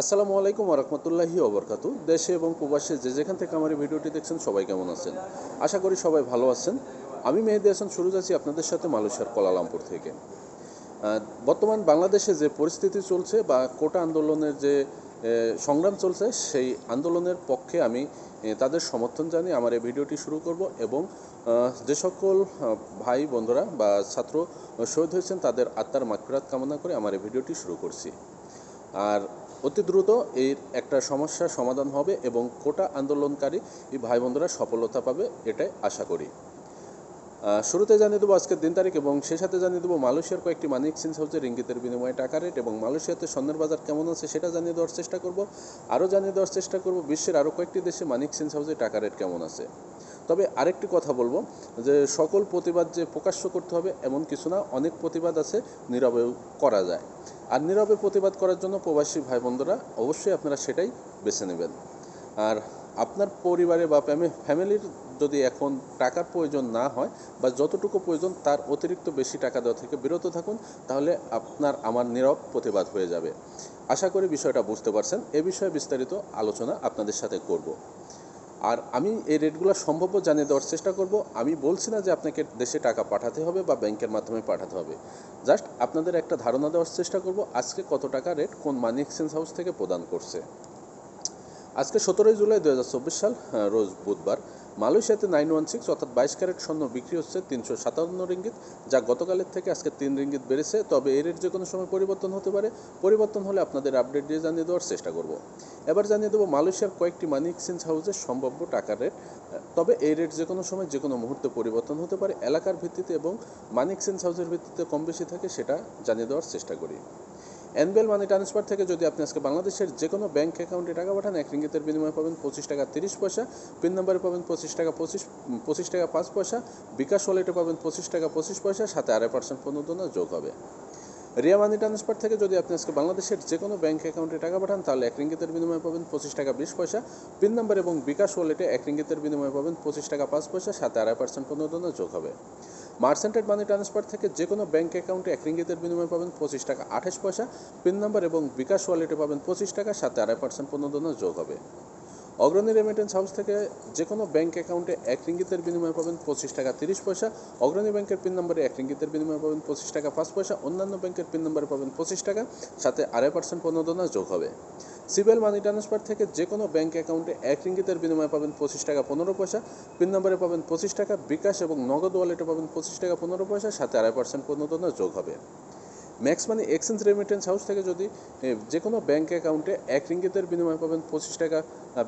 আসসালামু আলাইকুম রহমতুল্লাহি ওবরকাতু দেশে এবং প্রবাসে যে যেখান থেকে আমার এই ভিডিওটি দেখছেন, সবাই কেমন আছেন? আশা করি সবাই ভালো আছেন। আমি মেহেদি হাসান, শুরু আছি আপনাদের সাথে মালয়েশিয়ার কোলালামপুর থেকে। বর্তমান বাংলাদেশে যে পরিস্থিতি চলছে বা কোটা আন্দোলনের যে সংগ্রাম চলছে, সেই আন্দোলনের পক্ষে আমি তাদের সমর্থন জানিয়ে আমার এই ভিডিওটি শুরু করব এবং যে সকল ভাই বন্ধুরা বা ছাত্র শহীদ হয়েছেন, তাদের আত্মার মাগফিরাত কামনা করে আমার এই ভিডিওটি শুরু করছি। আর অতি দ্রুত এর একটা সমস্যার সমাধান হবে এবং কোটা আন্দোলনকারী এই ভাই বন্ধুরা সফলতা পাবে, এটাই আশা করি। শুরুতে জানিয়ে দেবো আজকের দিন তারিখ এবং সেই সাথে জানিয়ে দেবো মালয়েশিয়ার কয়েকটি মানি এক্সচেঞ্জ হাউসের ইঙ্গিতের বিনিময়ে টাকা রেট এবং মালয়েশিয়াতে স্বর্ণের বাজার কেমন আছে সেটা জানিয়ে দেওয়ার চেষ্টা করব। আরও জানিয়ে দেওয়ার চেষ্টা করব, বিশ্বের আরও কয়েকটি দেশে মানি এক্সচেঞ্জ হাউসে টাকা রেট কেমন আছে। তবে আরেকটি কথা বলব যে সকল প্রতিবাদ যে প্রকাশ্য করতে হবে এমন কিছু না, অনেক প্রতিবাদ আছে, নীরবেও করা যায়। আর নীরবে প্রতিবাদ করার জন্য প্রবাসী ভাই বোনরা অবশ্যই আপনারা সেটাই বেছে নেবেন। আর আপনার পরিবারে বা ফ্যামিলির যদি এখন টাকার প্রয়োজন না হয় বা যতটুকু প্রয়োজন তার অতিরিক্ত বেশি টাকা দেওয়া থেকে বিরত থাকুন, তাহলে আপনার আমার নীরব প্রতিবাদ হয়ে যাবে। আশা করি বিষয়টা বুঝতে পারছেন। এ বিষয়ে বিস্তারিত আলোচনা আপনাদের সাথে করব। আর আমি এই রেটগুলো সম্ভব জানিয়ে দেওয়ার চেষ্টা করব। আমি বলছি না যে আপনাকে দেশে টাকা পাঠাতে হবে বা ব্যাংকের মাধ্যমে পাঠাতে হবে। জাস্ট আপনাদের একটা ধারণা দেওয়ার চেষ্টা করব, আজকে কত টাকা রেট কোন মানি এক্সচেঞ্জ হাউস থেকে প্রদান করছে। আজকে সতেরোই জুলাই দু হাজার চব্বিশ সাল রোজ বুধবার। মালয়েশিয়াতে নাইন ওয়ান সিক্স অর্থাৎ বাইশ ক্যারেট স্বর্ণ বিক্রি হচ্ছে তিনশো সাতান্ন রিঙ্গিত, যা গতকালের থেকে আজকে তিন রিঙ্গিত বেড়েছে। তবে এই রেট যে কোনো সময় পরিবর্তন হতে পারে। পরিবর্তন হলে আপনাদের আপডেট দিয়ে জানিয়ে দেওয়ার চেষ্টা করব। এবার জানিয়ে দেবো মালয়েশিয়ার কয়েকটি মানি এক্সচেঞ্জ হাউসের সম্ভাব্য টাকার রেট তবে এই রেট যে কোনো সময় যে কোনো মুহূর্তে পরিবর্তন হতে পারে। এলাকার ভিত্তিতে এবং মানি এক্সচেঞ্জ হাউসের ভিত্তিতে কম বেশি থাকে সেটা জানিয়ে দেওয়ার চেষ্টা করি। এনবিএল মানি ট্রান্সফার থেকে যদি আপনি আজকে বাংলাদেশের যে কোনো ব্যাংক অ্যাকাউন্টে টাকা পাঠান, এক রিঙ্গিতের বিনিময়ে পাবেন পঁচিশ টাকা তিরিশ পয়সা, পিন নাম্বারে পাবেন পঁচিশ টাকা পঁচিশ পঁচিশ টাকা পাঁচ পয়সা, বিকাশ ওয়ালেটে পাবেন পঁচিশ টাকা পঁচিশ পয়সা, সাথে আড়াই পার্সেন্ট প্রণোদনা যোগ হবে। রিয়া মানি ট্রান্সফার থেকে যদি আপনি আজকে বাংলাদেশের যে কোনো ব্যাংক অ্যাকাউন্টে টাকা পাঠান, তাহলে এক রিঙ্গিতের বিনিময়ে পাবেন পঁচিশ টাকা বিশ পয়সা, পিন নম্বর এবং বিকাশ ওয়ালেটে এক রিঙ্গিতের বিনিময়ে পাবেন পঁচিশ টাকা পাঁচ পয়সা, সাথে আড়াই পার্সেন্ট প্রণোদনা যোগ হবে। মার্সেন্টেড মানি ট্রান্সফার থেকে যে কোনো ব্যাঙ্ক অ্যাকাউন্টে এক রিঙ্গিতের বিনিময়ে পাবেন পঁচিশ টাকা আঠাশ পয়সা, পিন নাম্বার এবং বিকাশ ওয়ালেটে পাবেন পঁচিশ টাকা, সাথে আড়াই পার্সেন্ট প্রণোদনা যোগ হবে। অগ্রণী রেমিটেন্স হাউস থেকে যে কোনো ব্যাঙ্ক অ্যাকাউন্টে এক রিঙ্গিতের বিনিময়ে পাবেন পঁচিশ টাকা তিরিশ পয়সা। অগ্রণী ব্যাংকের পিন নম্বরে এক রিঙ্গিতের বিনিময়ে পাবেন পঁচিশ টাকা পাঁচ পয়সা। অন্যান্য ব্যাংকের পিন নম্বরে পাবেন পঁচিশ টাকা। সাথে আড়াই পার্সেন্ট প্রণোদনা যোগ হবে। সিবিএল মানি ট্রান্সফার থেকে যে কোনো ব্যাংক অ্যাকাউন্টে এক রিঙ্গিতের বিনিময়ে পাবেন পঁচিশ টাকা পনেরো পয়সা। পিন নম্বরে পাবেন পঁচিশ টাকা। বিকাশ এবং নগদ ওয়ালেটে পাবেন পঁচিশ টাকা পনেরো পয়সা। সাথে আড়াই পার্সেন্ট প্রণোদনা যোগ হবে। Max money exchange remittance house থেকে যদি যে কোনো ব্যাঙ্ক অ্যাকাউন্টে এক রিঙ্গিতের বিনিময়ে পাবেন পঁচিশ টাকা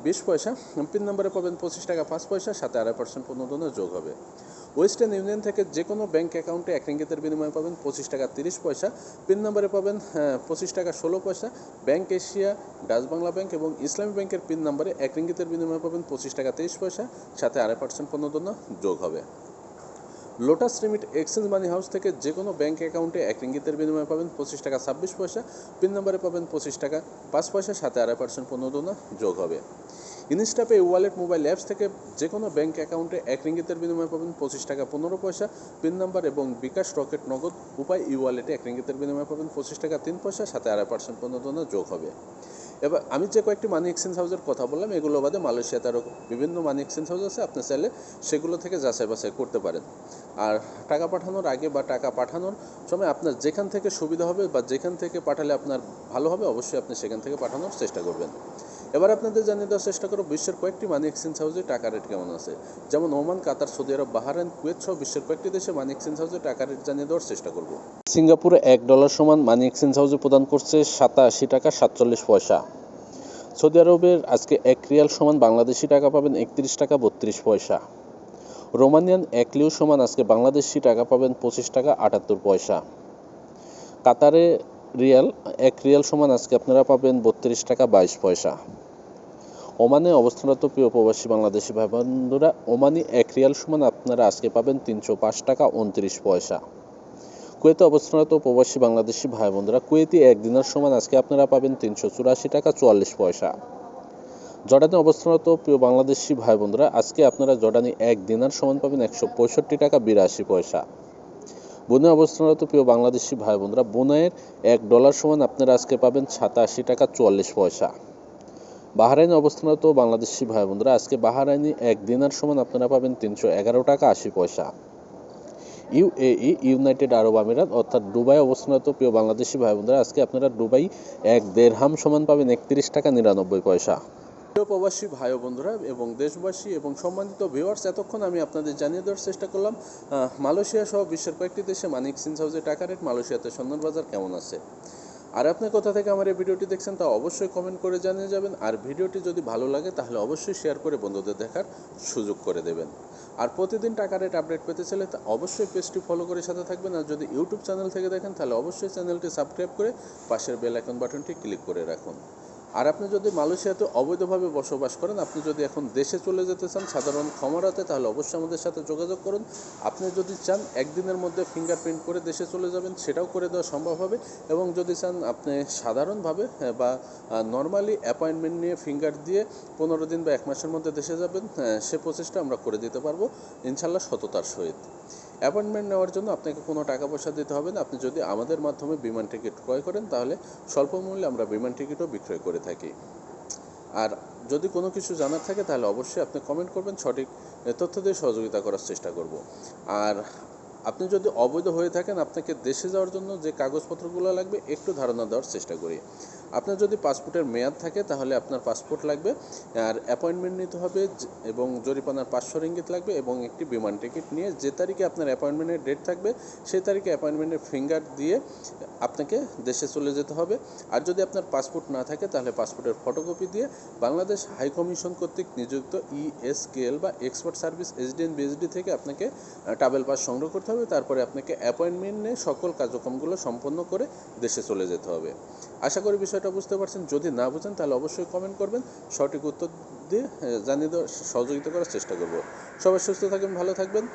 বিশ পয়সা পিন নম্বরে পাবেন পঁচিশ টাকা পাঁচ পয়সা সাথে আড়াই পার্সেন্ট প্রণোদনা যোগ হবে ওয়েস্টার্ন ইউনিয়ন থেকে যে কোনো ব্যাংক অ্যাকাউন্টে এক রিঙ্গিতের বিনিময়ে পাবেন পঁচিশ টাকা তিরিশ পয়সা পিন নম্বরে পাবেন পঁচিশ টাকা ষোলো পয়সা Bank Asia Dutch Bangla Bank এবং ইসলামী ব্যাংকের পিন নম্বরে এক রিঙ্গিতের বিনিময়ে পাবেন পঁচিশ টাকা তেইশ পয়সা সাথে আড়াই পার্সেন্ট প্রণোদনা যোগ হবে Lotus remit exchange money house থেকে যে কোনো ব্যাংক অ্যাকাউন্টে এক রিঙ্গিতের বিনিময়ে পাবেন পঁচিশ টাকা ছাব্বিশ পয়সা পিন নম্বরে পাবেন পঁচিশ টাকা, পাঁচ পয়সা সাথে আড়াই পার্সেন্ট প্রণোদনা যোগ হবে। ইনস্টাপে ওয়ালেট মোবাইল অ্যাপস থেকে যে কোনো ব্যাংক অ্যাকাউন্টে এক রিঙ্গিতের বিনিময়ে পাবেন পঁচিশ টাকা পনেরো পয়সা পিন নাম্বার এবং বিকাশ রকেট নগদ উপায় ই ওয়ালেটে এক রিঙ্গিতের বিনিময়ে পাবেন পঁচিশ টাকা, তিন পয়সা সাথে আড়াই পার্সেন্ট প্রণোদনা যোগ হবে। এবার আমি যে কয়েকটি মানি এক্সচেঞ্জ হাউসের কথা বললাম, এগুলো বাদে মালয়েশিয়াতে আরও বিভিন্ন মানি এক্সচেঞ্জ হাউস আছে, আপনি চাইলে সেগুলো থেকে যাচাই বাছাই করতে পারেন। আর টাকা পাঠানোর আগে বা টাকা পাঠানোর সময় আপনার যেখান থেকে সুবিধা হবে বা যেখান থেকে পাঠালে আপনার ভালো হবে, অবশ্যই আপনি সেখান থেকে পাঠানোর চেষ্টা করবেন। এবার আপনাদের জানিয়ে দেওয়ার চেষ্টা করব, বিশ্বের কয়েকটি মানি এক্সচেঞ্জ হাউসে টাকা রেট কেমন আছে? যেমন ওমান, কাতার, সৌদি আরব, বাহারাইন, কুয়েত সহ বিশ্বের কয়েকটি দেশে মানি এক্সচেঞ্জ হাউসে টাকা রেট জানিয়ে দেওয়ার চেষ্টা করব। সিঙ্গাপুরে এক ডলার সমান মানি এক্সচেঞ্জ হাউসে প্রদান করছে সাতাশি টাকা সাতচল্লিশ পয়সা। সৌদি আরবের আজকে এক রিয়াল সমান বাংলাদেশি টাকা পাবেন একত্রিশ টাকা বত্রিশ পয়সা। রোমানিয়ান এক লিউ সমান আজকে বাংলাদেশি টাকা পাবেন পঁচিশ টাকা আটাত্তর পয়সা। কাতারে রিয়াল, এক রিয়াল সমান আজকে আপনারা পাবেন বত্রিশ টাকা বাইশ পয়সা। ওমানে অবস্থানরত প্রিয় প্রবাসী বাংলাদেশি ভাই বন্ধুরা, ওমানি এক রিয়াল সমান আপনারা আজকে পাবেন তিনশো পাঁচ টাকা উনত্রিশ পয়সা। কুয়েতে অবস্থানরত প্রবাসী বাংলাদেশি ভাই বোনরা কুয়েতি এক দিনের সমান আজকে আপনারা পাবেন তিনশো চুরাশি টাকা চুয়াল্লিশ পয়সা। জর্ডানে অবস্থানরত প্রিয় বাংলাদেশি ভাই বোনরা আজকে আপনারা জর্ডানি এক দিনার সমান পাবেন একশো পঁয়ষট্টি টাকা বিরাশি পয়সা। বনে অবস্থানরত প্রিয় বাংলাদেশি ভাই বোনরা বোনের এক ডলার সমান আপনারা আজকে পাবেন সাতাশি টাকা চুয়াল্লিশ পয়সা। বাহারাইনে অবস্থানরত বাংলাদেশি ভাই বোনরা আজকে বাহারাইনে এক দিনার সমান আপনারা পাবেন তিনশো এগারো টাকা আশি পয়সা। ইউএই ইউনাইটেড আরব আমিরাত, অর্থাৎ দুবাই অবস্থানরত প্রিয় বাংলাদেশি ভাই বোনরা আজকে আপনারা দুবাই এক দেড়হাম সমান পাবেন একত্রিশ টাকা নিরানব্বই পয়সা। প্রিয় প্রবাসী ভাই বন্ধুরা এবং দেশবাসী এবং সম্মানিত ভিউয়ার্স এতক্ষণ আমি আপনাদের জানিয়ে দেওয়ার চেষ্টা করলাম মালয়েশিয়া সহ বিশ্বের কয়েকটি দেশে মানিক সিন্স হাউসের টাকা রেট মালয়েশিয়াতে সন্ধান বাজার কেমন আছে? আর আপনি কোথা থেকে আমার এই ভিডিওটি দেখছেন তা অবশ্যই কমেন্ট করে জানিয়ে যাবেন। আর ভিডিওটি যদি ভালো লাগে, তাহলে অবশ্যই শেয়ার করে বন্ধুদের দেখার সুযোগ করে দেবেন। আর প্রতিদিন টাকা রেট আপডেট পেতে চাইলে তা অবশ্যই পেজটি ফলো করে সাথে থাকবেন। আর যদি ইউটিউব চ্যানেল থেকে দেখেন, তাহলে অবশ্যই চ্যানেলটি সাবস্ক্রাইব করে পাশের বেল আইকন বাটনটি ক্লিক করে রাখুন। আর আপনি যদি মালয়েশিয়াতে অবৈধভাবে বসবাস করেন, আপনি যদি এখন দেশে চলে যেতে চান, সাধারণ ক্ষমতাতে, তাহলে অবশ্যই আমাদের সাথে যোগাযোগ করুন। আপনি যদি চান একদিনের মধ্যে ফিঙ্গারপ্রিন্ট করে দেশে চলে যাবেন, সেটাও করে দেওয়া সম্ভব হবে। এবং যদি চান আপনি সাধারণভাবে বা নর্মালি অ্যাপয়েন্টমেন্ট নিয়ে ফিঙ্গার দিয়ে পনেরো দিন বা এক মাসের মধ্যে দেশে যাবেন সে প্রসেসটা আমরা করে দিতে পারব ইনশাল্লাহ সততার সহিত। অ্যাপয়েন্টমেন্ট নেওয়ার জন্য আপনাকে কোনো টাকা পয়সা দিতে হবে না। আপনি যদি আমাদের মাধ্যমে বিমান টিকিট ক্রয় করেন, তাহলে স্বল্প মূল্যে আমরা বিমান টিকিটও বিক্রয় করে থাকি। আর যদি কোনো কিছু জানার থাকে, তাহলে অবশ্যই আপনি কমেন্ট করবেন, সঠিক তথ্য দিয়ে সহযোগিতা করার চেষ্টা করব। আর আপনি যদি অবৈধ হয়ে থাকেন, আপনাকে দেশে যাওয়ার জন্য যে কাগজপত্রগুলো লাগবে, একটু ধারণা দেওয়ার চেষ্টা করি। আপনার যদি পাসপোর্টের মেয়াদ থাকে, তাহলে আপনার পাসপোর্ট লাগবে, আর অ্যাপয়েন্টমেন্ট নিতে হবে এবং জরিপানার পাঁচশো রিঙ্গিত লাগবে, এবং একটি বিমান টিকিট নিয়ে যে তারিখে আপনার অ্যাপয়েন্টমেন্টের ডেট থাকবে, সেই তারিখে অ্যাপয়েন্টমেন্টের ফিঙ্গার দিয়ে আপনাকে দেশে চলে যেতে হবে। আর যদি আপনার পাসপোর্ট না থাকে, তাহলে পাসপোর্টের ফটোকপি দিয়ে বাংলাদেশ হাই কমিশন কর্তৃক নিযুক্ত E ইএসকেএল বা এক্সপার্ট সার্ভিস এসডিএন বিএসডি থেকে আপনাকে ট্রাভেল পাস সংগ্রহ করতে হবে। তারপরে আপনাকে অ্যাপয়েন্টমেন্ট নিয়ে সকল কার্যক্রমগুলো সম্পন্ন করে দেশে চলে যেতে হবে। আশা করি বিষয়টা বুঝতে পারছেন। যদি না বুঝেন, তাহলে অবশ্যই কমেন্ট করবেন। সঠিক উত্তর দিয়ে জানিয়ে দেওয়ার সহযোগিতা করার চেষ্টা করব। সবাই সুস্থ থাকবেন, ভালো থাকবেন।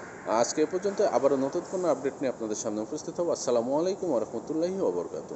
আজকে এ পর্যন্ত আবারও নতুন কোনো আপডেট নিয়ে আপনাদের সামনে উপস্থিত হব। আসসালামু আলাইকুম রহমতুল্লাহি ওবরকাত